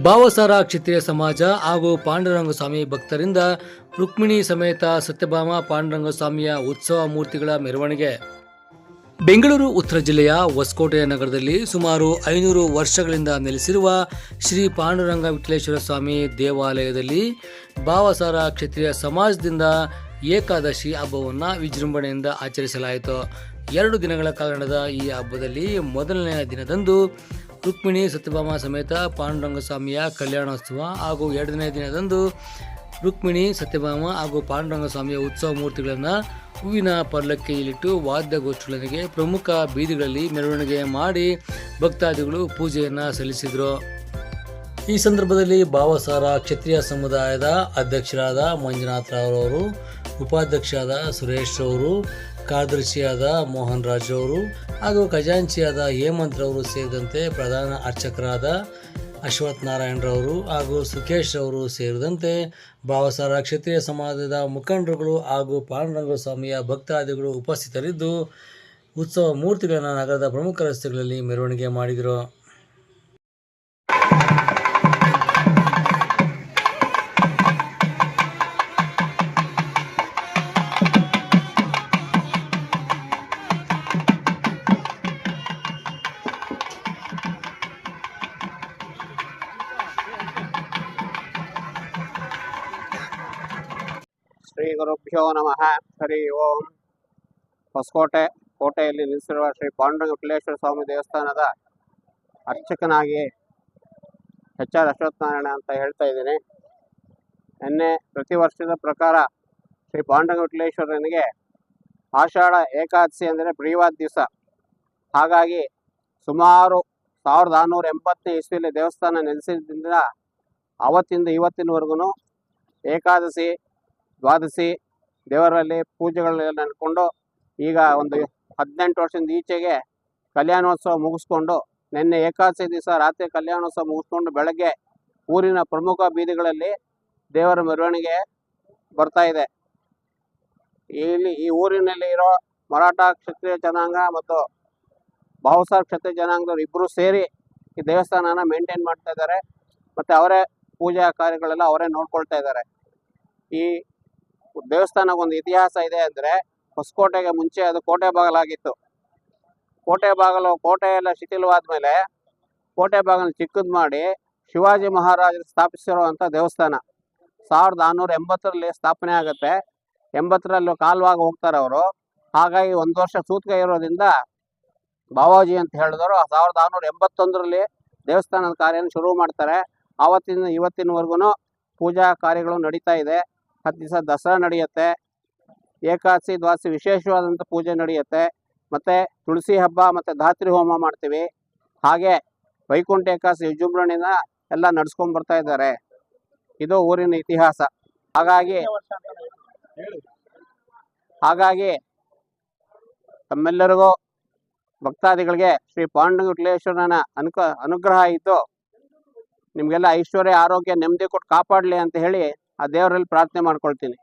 ಭಾವಸಾರ ಕ್ಷತ್ರಿಯ ಸಮಾಜ ಹಾಗೂ ಪಾಂಡುರಂಗ ಸ್ವಾಮಿ ಭಕ್ತರಿಂದ ರುಕ್ಮಿಣಿ ಸಮೇತ ಸತ್ಯಭಾಮ ಪಾಂಡುರಂಗ ಸ್ವಾಮಿಯ ಉತ್ಸವ ಮೂರ್ತಿಗಳ ಮೆರವಣಿಗೆ. ಬೆಂಗಳೂರು, ಉತ್ತರ ಜಿಲ್ಲೆಯ ಹೊಸಕೋಟೆಯ ನಗರದಲ್ಲಿ ಸುಮಾರು ಐನೂರು ವರ್ಷಗಳಿಂದ ನೆಲೆಸಿರುವ ಶ್ರೀ ಪಾಂಡುರಂಗ ವಿಠಲೇಶ್ವರ ಸ್ವಾಮಿ ದೇವಾಲಯದಲ್ಲಿ ಭಾವಸಾರ ಕ್ಷತ್ರಿಯ ಸಮಾಜದಿಂದ ಏಕಾದಶಿ ಹಬ್ಬವನ್ನು ವಿಜೃಂಭಣೆಯಿಂದ ಆಚರಿಸಲಾಯಿತು. ಎರಡು ದಿನಗಳ ಕಾಲ ನಡೆದ ಈ ಹಬ್ಬದಲ್ಲಿ ಮೊದಲನೆಯ ದಿನದಂದು ರುಕ್ಮಿಣಿ, ಸತ್ಯಭಾಮ ಸಮೇತ ಪಾಂಡುರಂಗ ಸ್ವಾಮಿಯ ಕಲ್ಯಾಣೋತ್ಸವ ಹಾಗೂ ಎರಡನೇ ದಿನದಂದು ರುಕ್ಮಿಣಿ, ಸತ್ಯಭಾಮ ಹಾಗೂ ಪಾಂಡುರಂಗ ಸ್ವಾಮಿಯ ಉತ್ಸವ ಮೂರ್ತಿಗಳನ್ನು ಹೂವಿನ ಪಲ್ಲಕ್ಕಿಯಲ್ಲಿಟ್ಟು ವಾದ್ಯಗೋಷ್ಠಿಗಳೊಂದಿಗೆ ಪ್ರಮುಖ ಬೀದಿಗಳಲ್ಲಿ ಮೆರವಣಿಗೆ ಮಾಡಿ ಭಕ್ತಾದಿಗಳು ಪೂಜೆಯನ್ನು ಸಲ್ಲಿಸಿದರು. ಈ ಸಂದರ್ಭದಲ್ಲಿ ಭಾವಸಾರ ಕ್ಷತ್ರಿಯ ಸಮುದಾಯದ ಅಧ್ಯಕ್ಷರಾದ ಮಂಜುನಾಥ್ ರಾವ್ರವರು, ಉಪಾಧ್ಯಕ್ಷರಾದ ಸುರೇಶ್ ಅವರು ಕಾರ್ಯದರ್ಶಿಯಾದ ಮೋಹನ್ ರಾಜ್ ಅವರು ಹಾಗೂ ಖಜಾಂಚಿಯಾದ ಹೇಮಂತ್ ರವರು ಸೇರಿದಂತೆ ಪ್ರಧಾನ ಅರ್ಚಕರಾದ ಅಶ್ವಥ್ ನಾರಾಯಣರವರು ಹಾಗೂ ಸುಖೇಶ್ ಅವರು ಸೇರಿದಂತೆ ಭಾವಸಾರ ಕ್ಷತ್ರಿಯ ಸಮಾಜದ ಮುಖಂಡರುಗಳು ಹಾಗೂ ಪಾಂಡುರಂಗ ಸ್ವಾಮಿಯ ಭಕ್ತಾದಿಗಳು ಉಪಸ್ಥಿತರಿದ್ದು, ಉತ್ಸವ ಮೂರ್ತಿಗಳನ್ನು ನಗರದ ಪ್ರಮುಖ ರಸ್ತೆಗಳಲ್ಲಿ ಮೆರವಣಿಗೆ ಮಾಡಿದರು. ಶ್ರೀ ಗುರುಭ್ಯೋ ನಮಃ. ಹರಿ ಓಂ. ಹೊಸಕೋಟೆ, ಕೋಟೆಯಲ್ಲಿ ನಿಲ್ಲಿಸಿರುವ ಶ್ರೀ ಪಾಂಡುರಂಗ ಸ್ವಾಮಿ ದೇವಸ್ಥಾನದ ಅರ್ಚಕನಾಗಿ ಎಚ್ ಆರ್ ಅಶ್ವತ್ಥನಾರಾಯಣ ಅಂತ ಹೇಳ್ತಾ ಇದ್ದೀನಿ. ನಿನ್ನೆ ಪ್ರತಿ ವರ್ಷದ ಪ್ರಕಾರ ಶ್ರೀ ಪಾಂಡುರಂಗ ವಿಠಲೇಶ್ವರನಿಗೆ ಆಷಾಢ ಏಕಾದಶಿ ಅಂದರೆ ಪ್ರಿಯವಾದ ದಿವಸ. ಹಾಗಾಗಿ ಸುಮಾರು ಸಾವಿರದ ಆರುನೂರ ಎಂಬತ್ತನೇ ಇಸ್ವಿಯಲ್ಲಿ ದೇವಸ್ಥಾನ ನೆಲೆಸಿದ್ದರಿಂದ ಅವತ್ತಿಂದ ಇವತ್ತಿನವರೆಗೂ ಏಕಾದಶಿ ದ್ವಾದಶಿ ದೇವರಲ್ಲಿ ಪೂಜೆಗಳೆಲ್ಲ ನಡ್ಕೊಂಡು ಈಗ ಒಂದು ಹದಿನೆಂಟು ವರ್ಷದಿಂದ ಈಚೆಗೆ ಕಲ್ಯಾಣೋತ್ಸವ ಮುಗಿಸ್ಕೊಂಡು ನಿನ್ನೆ ಏಕಾದಶಿ ದಿವಸ ರಾತ್ರಿ ಕಲ್ಯಾಣೋತ್ಸವ ಮುಗಿಸ್ಕೊಂಡು ಬೆಳಗ್ಗೆ ಊರಿನ ಪ್ರಮುಖ ಬೀದಿಗಳಲ್ಲಿ ದೇವರ ಮೆರವಣಿಗೆ ಬರ್ತಾ ಇದೆ. ಇಲ್ಲಿ ಈ ಊರಿನಲ್ಲಿ ಇರೋ ಮರಾಠ ಕ್ಷತ್ರಿಯ ಜನಾಂಗ ಮತ್ತು ಭಾವಸಾರ್ ಕ್ಷತ್ರಿಯ ಜನಾಂಗದವ್ರು ಇಬ್ಬರು ಸೇರಿ ಈ ದೇವಸ್ಥಾನನ ಮೇಂಟೈನ್ ಮಾಡ್ತಾ ಇದ್ದಾರೆ. ಮತ್ತು ಅವರೇ ಪೂಜಾ ಕಾರ್ಯಗಳೆಲ್ಲ ಅವರೇ ನೋಡ್ಕೊಳ್ತಾ ಇದ್ದಾರೆ. ಈ ದೇವಸ್ಥಾನಕ್ಕೊಂದು ಇತಿಹಾಸ ಇದೆ ಅಂದರೆ ಹೊಸಕೋಟೆಗೆ ಮುಂಚೆ ಅದು ಕೋಟೆ ಬಾಗಲಾಗಿತ್ತು ಕೋಟೆ ಬಾಗಲು, ಕೋಟೆ ಎಲ್ಲ ಶಿಥಿಲವಾದ್ಮೇಲೆ ಕೋಟೆ ಬಾಗಲ್ ಚಿಕ್ಕದು ಮಾಡಿ ಶಿವಾಜಿ ಮಹಾರಾಜರು ಸ್ಥಾಪಿಸಿರುವಂಥ ದೇವಸ್ಥಾನ. ಸಾವಿರದ ನಾನ್ನೂರ ಎಂಬತ್ತರಲ್ಲಿ ಸ್ಥಾಪನೆ ಆಗುತ್ತೆ. ಎಂಬತ್ತರಲ್ಲಿ ಕಾಲ್ವಾಗ ಹೋಗ್ತಾರೆ ಅವರು. ಹಾಗಾಗಿ ಒಂದು ವರ್ಷ ಸೂತ್ಕ ಇರೋದ್ರಿಂದ ಬಾವಾಜಿ ಅಂತ ಹೇಳಿದವರು ಸಾವಿರದ ಆರುನೂರ ಎಂಬತ್ತೊಂದರಲ್ಲಿ ದೇವಸ್ಥಾನದ ಕಾರ್ಯನ ಶುರು ಮಾಡ್ತಾರೆ. ಆವತ್ತಿನ, ಇವತ್ತಿನವರೆಗೂ ಪೂಜಾ ಕಾರ್ಯಗಳು ನಡೀತಾ ಇದೆ. ಹತ್ತು ದಿವಸ ದಸರಾ ನಡೆಯುತ್ತೆ. ಏಕಾದಶಿ ದ್ವಾಸಿ ವಿಶೇಷವಾದಂಥ ಪೂಜೆ ನಡೆಯುತ್ತೆ. ಮತ್ತು ತುಳಸಿ ಹಬ್ಬ ಮತ್ತು ಧಾತ್ರಿ ಹೋಮ ಮಾಡ್ತೀವಿ. ಹಾಗೆ ವೈಕುಂಠ ಏಕಾದಶಿ, ವಿಜೃಂಭಣೆನ ಎಲ್ಲ ನಡ್ಸ್ಕೊಂಡು ಬರ್ತಾ ಇದ್ದಾರೆ. ಇದು ಊರಿನ ಇತಿಹಾಸ. ಹಾಗಾಗಿ ಹಾಗಾಗಿ ತಮ್ಮೆಲ್ಲರಿಗೂ ಭಕ್ತಾದಿಗಳಿಗೆ ಶ್ರೀ ಪಾಂಡು ವಿಠಲೇಶ್ವರನ ಅನುಕ, ಅನುಗ್ರಹ ಇದ್ದು ನಿಮಗೆಲ್ಲ ಐಶ್ವರ್ಯ, ಆರೋಗ್ಯ, ನೆಮ್ಮದಿ ಕೊಟ್ಟು ಕಾಪಾಡಲಿ ಅಂತ ಹೇಳಿ ಆ ದೇವರಲ್ಲಿ ಪ್ರಾರ್ಥನೆ ಮಾಡ್ಕೊಳ್ತೀನಿ.